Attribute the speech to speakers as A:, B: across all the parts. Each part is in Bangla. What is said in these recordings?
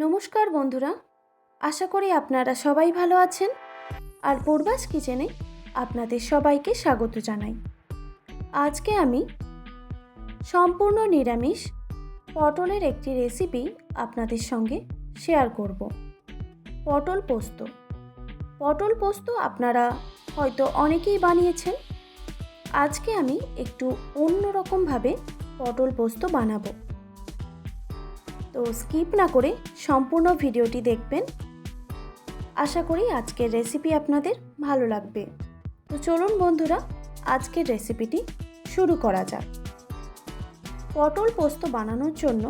A: নমস্কার বন্ধুরা, আশা করি আপনারা সবাই ভালো আছেন আর পূর্বাস কিচেনে আপনাদের সবাইকে স্বাগত জানাই। আজকে আমি সম্পূর্ণ নিরামিষ পটলের একটি রেসিপি আপনাদের সঙ্গে শেয়ার করব। পটল পোস্ত। পটল পোস্ত আপনারা হয়তো অনেকেই বানিয়েছেন। আজকে আমি একটু অন্যরকমভাবে পটল পোস্ত বানাবো। তো স্কিপ না করে সম্পূর্ণ ভিডিওটি দেখবেন। আশা করি আজকের রেসিপি আপনাদের ভালো লাগবে। তো চলুন বন্ধুরা, আজকের রেসিপিটি শুরু করা যাক। পটল পোস্ত বানানোর জন্য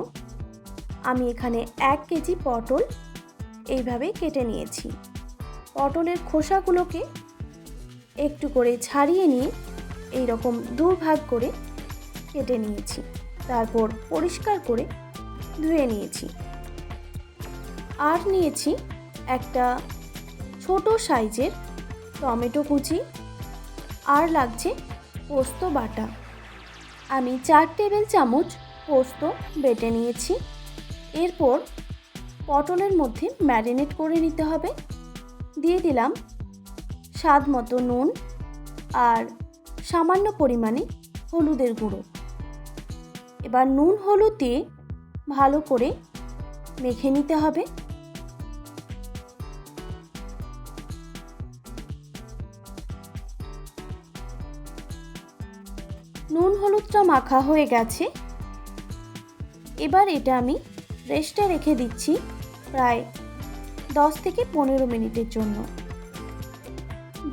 A: আমি এখানে এক কেজি পটল এইভাবে কেটে নিয়েছি। পটলের খোসাগুলোকে একটু করে ছাড়িয়ে নিয়ে এই রকম দুভাগ করে কেটে নিয়েছি। তারপর পরিষ্কার করে ধুয়ে নিয়েছি। আর নিয়েছি একটা ছোট সাইজের টমেটো কুচি আর লাগছে পোস্ত বাটা। আমি চার টেবিল চামচ পোস্ত বেটে নিয়েছি। এরপর পটলের মধ্যে ম্যারিনেট করে নিতে হবে। দিয়ে দিলাম স্বাদ মতো নুন আর সামান্য পরিমাণে হলুদের গুঁড়ো। এবার নুন হলুদ দিয়ে ভালো করে মেখে নিতে হবে। নুন হলুদটা মাখা হয়ে গেছে। এবার এটা আমি রেস্টে রেখে দিচ্ছি প্রায় দশ থেকে পনেরো মিনিটের জন্য।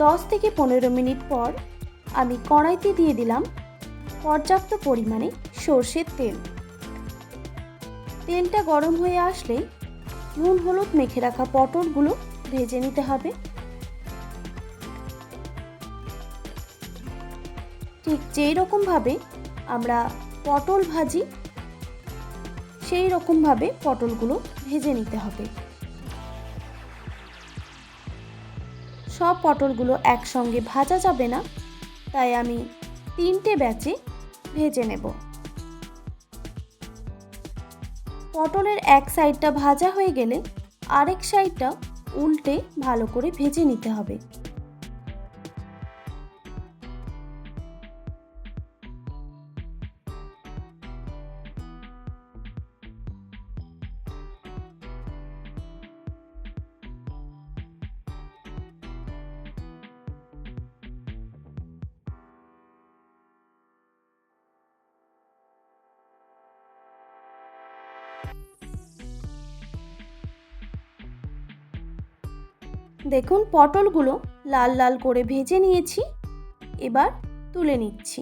A: দশ থেকে পনেরো মিনিট পর আমি কড়াইতে দিয়ে দিলাম পর্যাপ্ত পরিমাণে সর্ষের তেল। তেলটা গরম হয়ে আসলেই নুন, হলুদ মেখে রাখা পটলগুলো ভেজে নিতে হবে। ঠিক যেই রকমভাবে আমরা পটল ভাজি, সেই রকমভাবে পটলগুলো ভেজে নিতে হবে। সব পটলগুলো একসঙ্গে ভাজা যাবে না, তাই আমি তিনটে ব্যাচে ভেজে নেব। পটলের এক সাইডটা ভাজা হয়ে গেলে আরেক সাইডটা উল্টে ভালো করে ভেজে নিতে হবে। দেখুন পটলগুলো লাল লাল করে ভেজে নিয়েছি। এবার তুলে নিচ্ছি।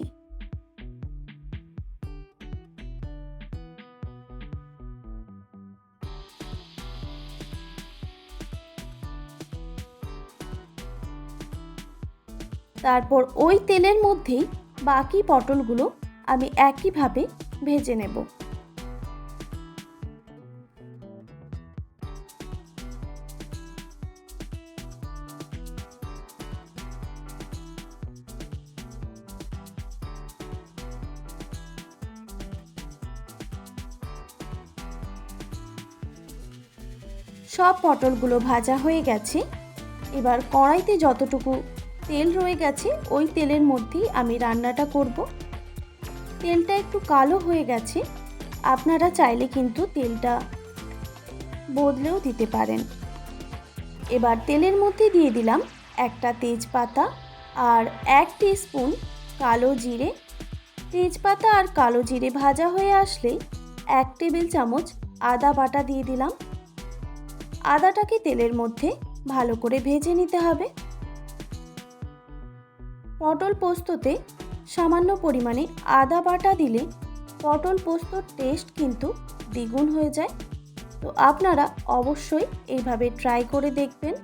A: তারপর ওই তেলের মধ্যেই বাকি পটলগুলো আমি একইভাবে ভেজে নেব। সব পটলগুলো ভাজা হয়ে গেছে। এবার কড়াইতে যতটুকু তেল রয়ে গেছে, ওই তেলের মধ্যেই আমি রান্নাটা করব। তেলটা একটু কালো হয়ে গেছে, আপনারা চাইলে কিন্তু তেলটা বদলেও দিতে পারেন। এবার তেলের মধ্যে দিয়ে দিলাম একটা তেজপাতা আর এক স্পুন কালো জিরে। তেজপাতা আর কালো জিরে ভাজা হয়ে আসলে এক টেবিল চামচ আদা বাটা দিয়ে দিলাম। আদাটাকে তেলের মধ্যে ভালো করে ভেজে নিতে হবে। পটল পোস্ততে সামান্য পরিমাণে আদা বাটা দিলে পটল পোস্তর টেস্ট কিন্তু দ্বিগুণ হয়ে যায়। তো আপনারা অবশ্যই এইভাবে ট্রাই করে দেখবেন।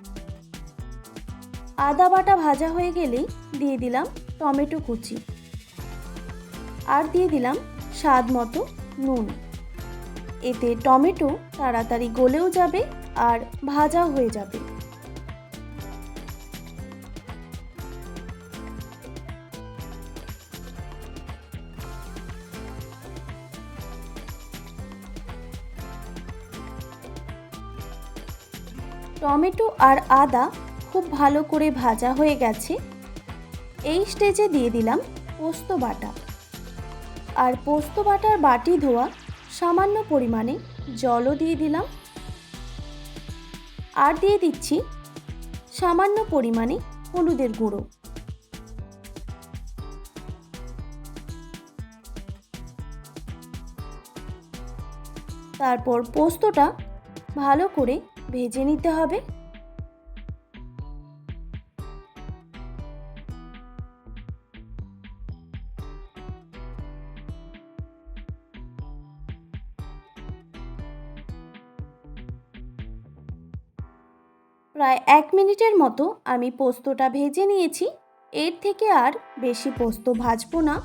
A: আদা বাটা ভাজা হয়ে গেলেই দিয়ে দিলাম টমেটো কুচি। আর দিয়ে দিলাম স্বাদ মতো নুন। এতে টমেটো তাড়াতাড়ি গলেও যাবে আর ভাজাও হয়ে যাবে। টমেটো আর আদা খুব ভালো করে ভাজা হয়ে গেছে। এই স্টেজে দিয়ে দিলাম পোস্ত বাটা। আর পোস্ত বাটার বাটি ধোয়া সামান্য পরিমাণে জলও দিয়ে দিলাম। আর দিয়ে দিচ্ছি সামান্য পরিমাণে হলুদের গুঁড়ো। তারপর পোস্তটা ভালো করে ভেজে নিতে হবে। প্রায় এক মিনিটের মতো আমি পোস্তটা ভেজে নিয়েছি। এর থেকে আর বেশি পোস্ত ভাজবো না।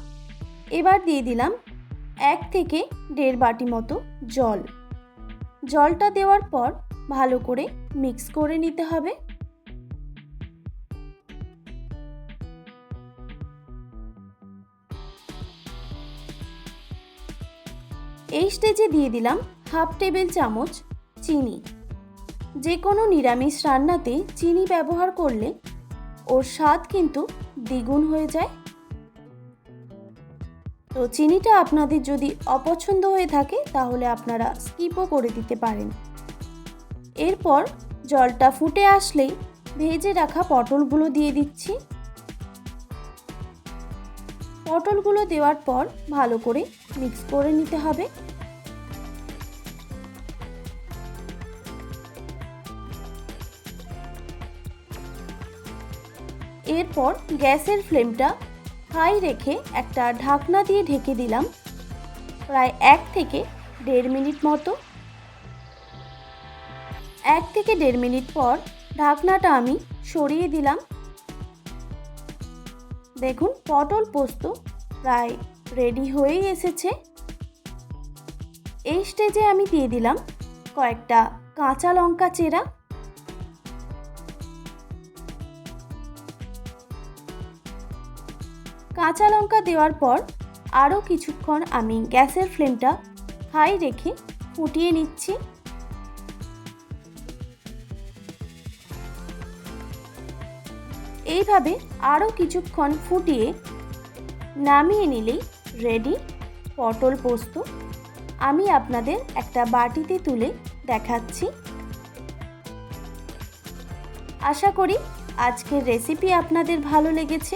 A: এবার দিয়ে দিলাম এক থেকে দেড় বাটি মতো জল। জলটা দেওয়ার পর ভালো করে মিক্স করে নিতে হবে। এই স্টেজে দিয়ে দিলাম হাফ টেবিল চামচ চিনি। যে কোনো নিরামিষ রান্নাতে চিনি ব্যবহার করলে ওর স্বাদ কিন্তু দ্বিগুণ হয়ে যায়। তো চিনিটা আপনাদের যদি অপছন্দ হয়ে থাকে, তাহলে আপনারা স্কিপও করে দিতে পারেন। এরপর জলটা ফুটে আসলেই ভেজে রাখা পটলগুলো দিয়ে দিচ্ছি। পটলগুলো দেওয়ার পর ভালো করে মিক্স করে নিতে হবে। এরপর গ্যাসের ফ্লেমটা হাই রেখে একটা ঢাকনা দিয়ে ঢেকে দিলাম, প্রায় এক থেকে দেড় মিনিট মতো। এক থেকে দেড় মিনিট পর ঢাকনাটা আমি সরিয়ে দিলাম। দেখুন, পটল পোস্ত প্রায় রেডি হয়েই এসেছে। এই স্টেজে আমি দিয়ে দিলাম কয়েকটা কাঁচা লঙ্কা চেরা। কাঁচা লঙ্কা দেওয়ার পর আরও কিছুক্ষণ আমি গ্যাসের ফ্লেমটা হাই রেখে ফুটিয়ে নিচ্ছি। এইভাবে আরও কিছুক্ষণ ফুটিয়ে নামিয়ে নিলেই রেডি পটল পোস্ত। আমি আপনাদের একটা বাটিতে তুলে দেখাচ্ছি। আশা করি আজকের রেসিপি আপনাদের ভালো লেগেছে।